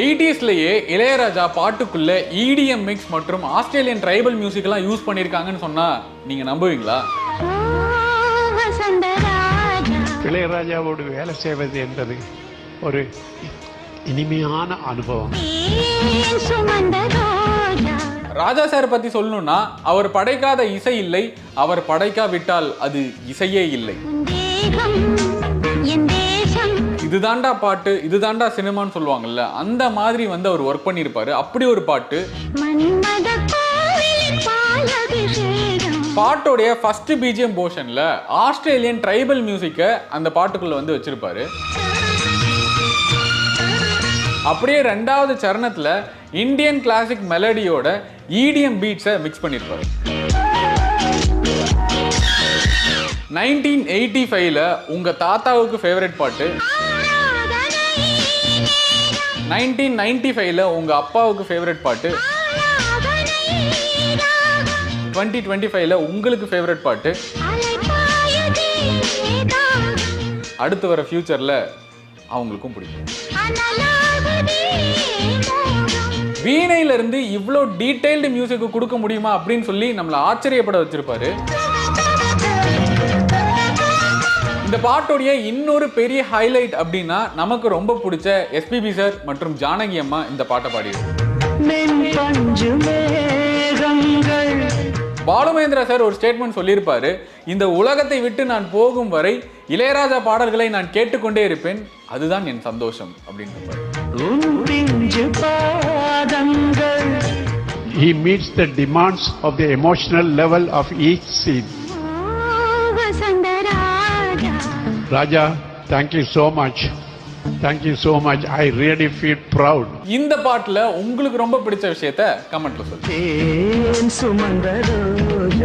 எயிட்டிஸ்லயே இளையராஜா பாட்டுக்குள்ள EDM mix மற்றும் Australian tribal music எல்லாம் யூஸ் பண்ணிருக்காங்கன்னு சொன்னா நீங்க நம்புவீங்களா? இளையராஜாவோடு வேலை செய்வது என்பது ஒரு இனிமையான அனுபவம். ரோஜா ராஜா சார் பத்தி சொல்லணும்னா அவர் படைக்காத இசை இல்லை அவர் படைக்காவிட்டால் அது இசையே இல்லை. இதுதாண்டா பாட்டு இதுதாண்டா சினிமான்னு சொல்லுவாங்கல்ல அந்த மாதிரி வந்து அவர் ஒர்க் பண்ணியிருப்பாரு. அப்படி ஒரு பாட்டு. பாட்டோடைய ஃபர்ஸ்ட் பிஜிஎம் போர்ஷன்ல ஆஸ்திரேலியன் ட்ரைபல் மியூசிக்கை அந்த பாட்டுக்குள்ள வந்து வச்சிருப்பாரு. அப்படியே ரெண்டாவது சரணத்துல இந்தியன் கிளாசிக் மெலடியோட இடிஎம் பீட்ஸை மிக்ஸ் பண்ணியிருப்பாரு நைன்டீன் எயிட்டி ஃபைவ்ல உங்க தாத்தாவுக்கு ஃபேவரட் பாட்டு. நைன்டீன் நைன்டி ஃபைவ்ல உங்க அப்பாவுக்கு ஃபேவரட் பாட்டு. டுவெண்ட்டி டுவெண்ட்டி ஃபைவ்ல உங்களுக்கு ஃபேவரட் பாட்டு. அடுத்து வர ஃபியூச்சர்ல அவங்களுக்கும் பிடிக்கும். வீணையிலிருந்து இவ்வளோ டீட்டெயில்டு மியூசிக் கொடுக்க முடியுமா அப்படின்னு சொல்லி நம்மளை ஆச்சரியப்பட வச்சிருப்பாரு. இந்த பாட்டோடைய இன்னொரு பெரிய ஹைலைட் அப்படின்னா நமக்கு ரொம்ப பிடிச்ச எஸ்பிபி சார் மற்றும் ஜானகி அம்மா இந்த பாட்டை மேகங்கள். பாலுமேந்திரா சார் ஒரு ஸ்டேட்மெண்ட் சொல்லியிருப்பாரு. இந்த உலகத்தை விட்டு நான் போகும் வரை இளையராஜா பாடல்களை நான் கேட்டுக்கொண்டே இருப்பேன். அதுதான் என் சந்தோஷம் அப்படின்னு He meets the demands of the emotional level of each scene. Raja, thank you so much. Thank you so much. I really feel proud. இந்த பாட்டுல உங்களுக்கு ரொம்ப பிடிச்ச விஷயத்த கமெண்ட்ல சொல்லுங்க ரோஜா